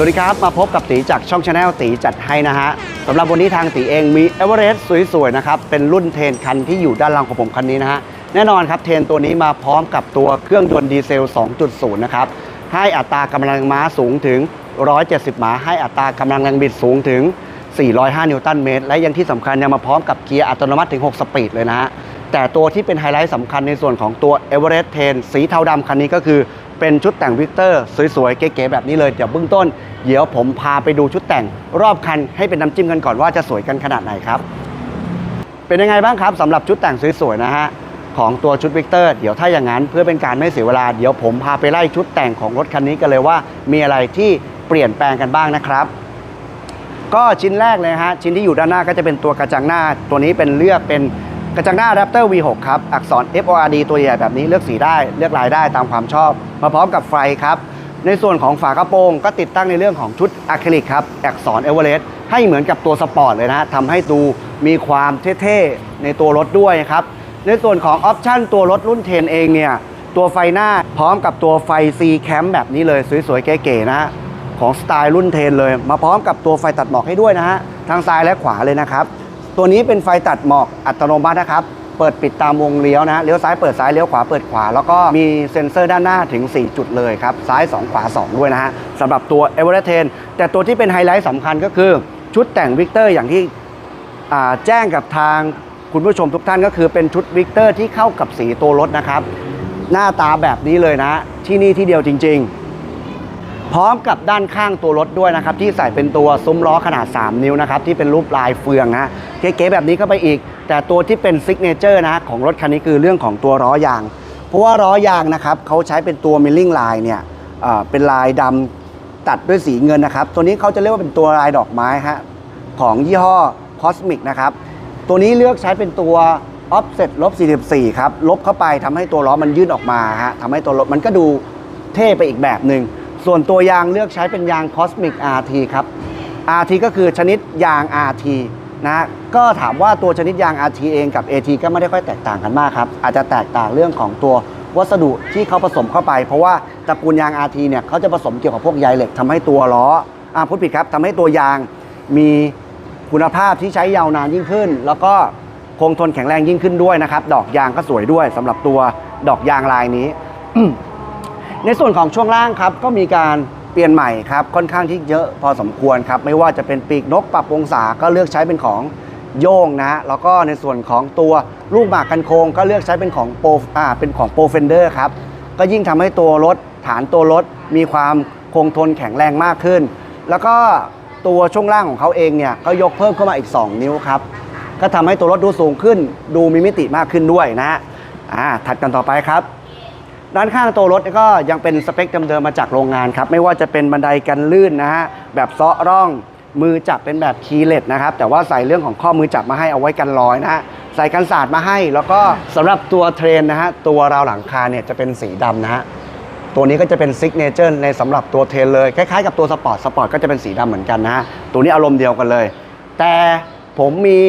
สวัสดีครับ มาพบกับตีจากช่องชาแนลตีจัดให้นะฮะสำหรับวันนี้ทางตีเองมีเอเวอเรสต์สวยๆนะครับเป็นรุ่นเทนคันที่อยู่ด้านหล่างของผมคันนี้นะฮะแน่นอนครับเทนตัวนี้มาพร้อมกับตัวเครื่องยนต์ดีเซล 2.0 นะครับให้อัตรากำลังม้าสูงถึง 170 ม้า ให้อัตรากำลังแรงบิดสูงถึง 405 นิวตันเมตร และยังที่สำคัญยังมาพร้อมกับเกียร์อัตโนมัติถึง 6 สปีดเลยนะฮะ แต่ตัวที่เป็นไฮไลท์สำคัญในส่วนของตัว e v e r e s t 10 สีเทาดำคันนี้ก็คือเป็นชุดแต่งวิกเตอร์สวยๆ เก๋ๆแบบนี้เลยเดี๋ยวเบื้องต้น เดี๋ยวผมพาไปดูชุดแต่งรอบคันให้เป็นน้ำจิ้มกันก่อนว่าจะสวยกันขนาดไหนครับ เป็นยังไงบ้างครับสำหรับชุดแต่งสวยๆนะฮะของตัวชุดวิกเตอร์เดี๋ยวถ้าอย่างนั้นเพื่อเป็นการไม่เสียเวลาเดี๋ยวผมพาไปไล่ชุดแต่งของรถคันนี้กันเลยว่า มีอะไรที่เปลี่ยนแปลงกันบ้างนะครับ ก็ชิ้นแรกเลยฮะชิ้นที่อยู่ด้านหน้าก็จะเป็นตัวกระจังหน้า ตัวนี้เป็นเลือกเป็น กระจังหน้า Raptor V6 ครับ อักษร FORD ตัวใหญ่แบบนี้เลือกสีได้เลือกลายได้ตามความชอบ มาพร้อมกับไฟครับ ในส่วนของฝากระโปรงก็ติดตั้งในเรื่องของชุดอะคริลิกครับ อักษรเอเวอเรสต์ให้เหมือนกับตัวสปอร์ตเลยนะทำให้ดูมีความเท่ๆ ในตัวรถด้วยครับ ในส่วนของออปชั่นตัวรถรุ่นเทนเองเนี่ย ตัวไฟหน้าพร้อมกับตัวไฟ C Cam แบบนี้เลยสวยๆเก๋ๆนะของสไตล์รุ่นเทนเลย มาพร้อมกับตัวไฟตัดหมอกให้ด้วยนะฮะทางซ้ายและขวาเลยนะครับ ตัวนี้เป็นไฟตัดหมอกอัตโนมัตินะครับ เปิดปิดตามวงเลี้ยวนะฮะเลี้ยวซ้ายเปิดซ้ายเลี้ยวขวาเปิดขวา แล้วก็มีเซ็นเซอร์ด้านหน้าถึง 4 จุดเลยครับ ซ้าย 2 ขวา 2 ด้วยนะฮะสำหรับตัว e v e r e s t 10แต่ตัวที่เป็นไฮไลท์สำคัญก็คือ ชุดแต่งวิกเตอร์อย่างที่แจ้งกับทางคุณผู้ชมทุกท่านก็คือเป็นชุดวิกเตอร์ที่เข้ากับสีตัวรถนะครับ หน้าตาแบบนี้เลยนะ ที่นี่ที่เดียวจริง ๆ พร้อมกับด้านข้างตัวรถด้วยนะครับ ที่ใส่เป็นตัวซุ้มล้อขนาด 3 นิ้วนะครับ ที่เป็นรูปลายเฟืองนะเก๋ๆแบบนี้เข้าไปอีก แต่ตัวที่เป็นซิกเนเจอร์นะของรถคันนี้คือเรื่องของตัวล้อยาง เพราะว่าล้อยางนะครับเขาใช้เป็นตัวมิลลิ่งลายเนี่ยเป็นลายดำตัดด้วยสีเงินนะครับ ตัวนี้เขาจะเรียกว่าเป็นตัวลายดอกไม้ฮะของยี่ห้อ Cosmic นะครับ ตัวนี้เลือกใช้เป็นตัว offset ลบ44 ครับ ลบเข้าไปทำให้ตัวล้อมันยื่นออกมาฮะทำให้ตัวรถมันก็ดูเท่ไปอีกแบบหนึ่ง ส่วนตัวยางเลือกใช้เป็นยาง Cosmic RT ครับ RT ก็คือชนิดยาง RT นะ ก็ถามว่าตัวชนิดยาง RT เองกับ AT ก็ไม่ได้ค่อยแตกต่างกันมากครับ อาจจะแตกต่างเรื่องของตัววัสดุที่เขาผสมเข้าไป เพราะว่าตระกูลยาง RT เนี่ยเขาจะผสมเกี่ยวกับพวกใยเหล็กทำให้ตัวล้ออ่าพูดผิดครับทำให้ตัวยางมีคุณภาพที่ใช้ยาวนานยิ่งขึ้น แล้วก็คงทนแข็งแรงยิ่งขึ้นด้วยนะครับ ดอกยางก็สวยด้วยสำหรับตัวดอกยางลายนี้ ในส่วนของช่วงล่างครับก็มีการเปลี่ยนใหม่ครับค่อนข้างที่เยอะพอสมควรครับไม่ว่าจะเป็นปีกนกปรับองศาก็เลือกใช้เป็นของโย่งนะแล้วก็ในส่วนของตัวลูกหมากกันโค้งก็เลือกใช้เป็นของโปรอ่าเป็นของโปรเฟนเดอร์ครับก็ยิ่งทำให้ตัวรถฐานตัวรถมีความคงทนแข็งแรงมากขึ้น แล้วก็ตัวช่วงล่างของเขาเองเนี่ยก็ยกเพิ่มเข้ามาอีก 2 นิ้วครับก็ทำให้ตัวรถดูสูงขึ้น ดูมีมิติมากขึ้นด้วยนะฮะอ่าถัดกันต่อไปครับ ด้านข้างตัวรถก็ยังเป็นสเปคเดิมๆมาจากโรงงานครับ ไม่ว่าจะเป็นบันไดกันลื่นนะฮะแบบเซาะร่องมือจับเป็นแบบคีย์เลสนะครับ แต่ว่าใส่เรื่องของข้อมือจับมาให้เอาไว้กันรอยนะฮะใส่กันสาดมาให้ แล้วก็สำหรับตัวเทรนนะฮะตัวราวหลังคาเนี่ยจะเป็นสีดำนะฮะตัวนี้ก็จะเป็นซิกเนเจอร์ในสำหรับตัวเทรนเลยคล้ายๆกับตัวสปอร์ตสปอร์ตก็จะเป็นสีดำเหมือนกันนะฮะตัวนี้อารมณ์เดียวกันเลย แต่ผมมี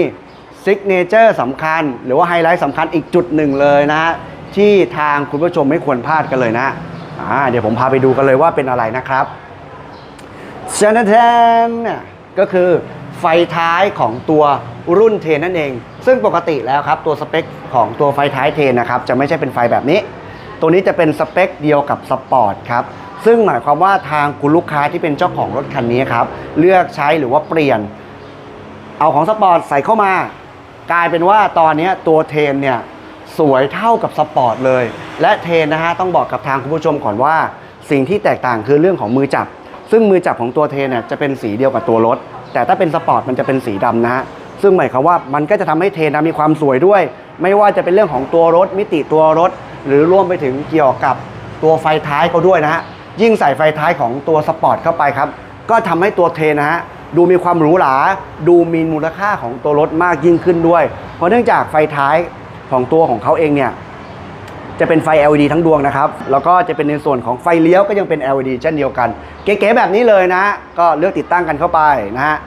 ซิกเนเจอร์สำคัญ หรือว่าไฮไลท์สำคัญอีกจุดหนึ่งเลยนะฮะ ที่ทางคุณผู้ชมไม่ควรพลาดกันเลยนะอ่าเดี๋ยวผมพาไปดูกันเลยว่าเป็นอะไรนะครับชนแทนก็คือไฟท้ายของตัวรุ่นเทนนั่นเอง ซึ่งปกติแล้วครับ ตัวสเปคของตัวไฟท้ายเทนนะครับ จะไม่ใช่เป็นไฟแบบนี้ ตัวนี้จะเป็นสเปคเดียวกับสปอร์ตครับ ซึ่งหมายความว่าทางคุณลูกค้าที่เป็นเจ้าของรถคันนี้ครับ เลือกใช้หรือว่าเปลี่ยน เอาของสปอร์ตใส่เข้ามากลายเป็นว่าตอนนี้ตัวเทนเนี่ย สวยเท่ากับสปอร์ตเลย และเทนนะฮะต้องบอกกับทางคุณผู้ชมก่อนว่า สิ่งที่แตกต่างคือเรื่องของมือจับ ซึ่งมือจับของตัวเทนเนี่ยจะเป็นสีเดียวกับตัวรถ แต่ถ้าเป็นสปอร์ตมันจะเป็นสีดำนะฮะซึ่งหมายความว่ามันก็จะทำให้เทนนะมีความสวยด้วย ไม่ว่าจะเป็นเรื่องของตัวรถ มิติตัวรถ หรือรวมไปถึงเกี่ยวกับตัวไฟท้ายเขาด้วยนะฮะยิ่งใส่ไฟท้ายของตัวสปอร์ตเข้าไปครับก็ทำให้ตัวเทนนะฮะดูมีความหรูหรา ดูมีมูลค่าของตัวรถมากยิ่งขึ้นด้วย เพราะเนื่องจากไฟท้าย ของตัวของเขาเองเนี่ยจะเป็นไฟ LED ทั้งดวงนะครับ แล้วก็จะเป็นในส่วนของไฟเลี้ยวก็ยังเป็น LED เช่นเดียวกัน เก๋ๆแบบนี้เลยนะก็เลือกติดตั้งกันเข้าไปนะฮะ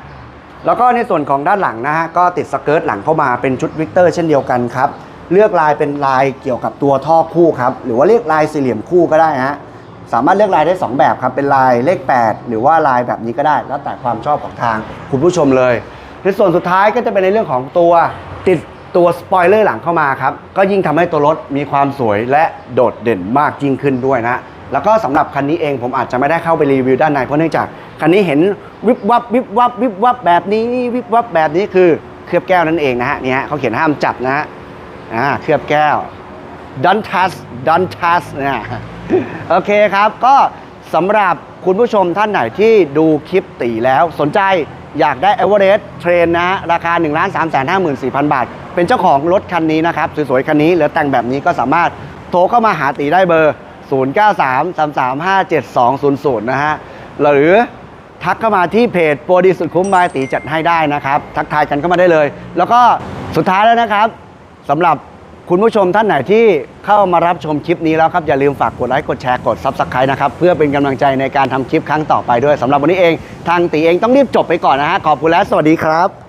แล้วก็ในส่วนของด้านหลังนะฮะก็ติดสเกิร์ตหลังเข้ามาเป็นชุดวิกเตอร์เช่นเดียวกันครับเลือกลายเป็นลายเกี่ยวกับตัวท่อคู่ครับหรือว่าเรียกลายสี่เหลี่ยมคู่ก็ได้ฮะสามารถเลือกลายได้ 2 แบบครับเป็นลายเลข 8 หรือว่าลายแบบนี้ก็ได้ แล้วแต่ความชอบของทางคุณผู้ชมเลย ในส่วนสุดท้ายก็จะเป็นในเรื่องของตัวติด ตัวสปอยเลอร์หลังเข้ามาครับ ก็ยิ่งทำให้ตัวรถมีความสวยและโดดเด่นมากยิ่งขึ้นด้วยนะ แล้วก็สำหรับคันนี้เองผมอาจจะไม่ได้เข้าไปรีวิวด้านในเพราะเนื่องจาก คันนี้เห็นวิบวับวิบวับวิบวับแบบนี้วิบวับแบบนี้คือเคลือบแก้วนั่นเองนะฮะนี่ฮะเขาเขียนห้ามจับนะฮะอ่าเคลือบแก้ว don't touch don't touch นี่ยโอเคครับ ก็สำหรับคุณผู้ชมท่านไหนที่ดูคลิปตีแล้ว สนใจอยากได้ e v e r e s t Train นะฮะราคา 1 3 5 4 0 0 0 บาท เป็นเจ้าของรถคันนี้นะครับสวยๆคันนี้หรือแต่งแบบนี้ก็สามารถโทรเข้ามาหาตีได้เบอร์ 0 9 3 3 3 5 7 2 0 0 นะฮะหรือทักเข้ามาที่เพจโปรดีสุดคุ้มบายตีจัดให้ได้นะครับ ทักทายกันเข้ามาได้เลย แล้วก็สุดท้ายแล้วนะครับสำหรับคุณผู้ชมท่านไหนที่เข้ามารับชมคลิปนี้แล้วครับ อย่าลืมฝากกดไลค์กดแชร์กด Subscribe นะครับ เพื่อเป็นกำลังใจในการทำคลิปครั้งต่อไปด้วยสำหรับวันนี้เอง ทางตีเองต้องรีบจบไปก่อนนะฮะขอบคุณและสวัสดีครับ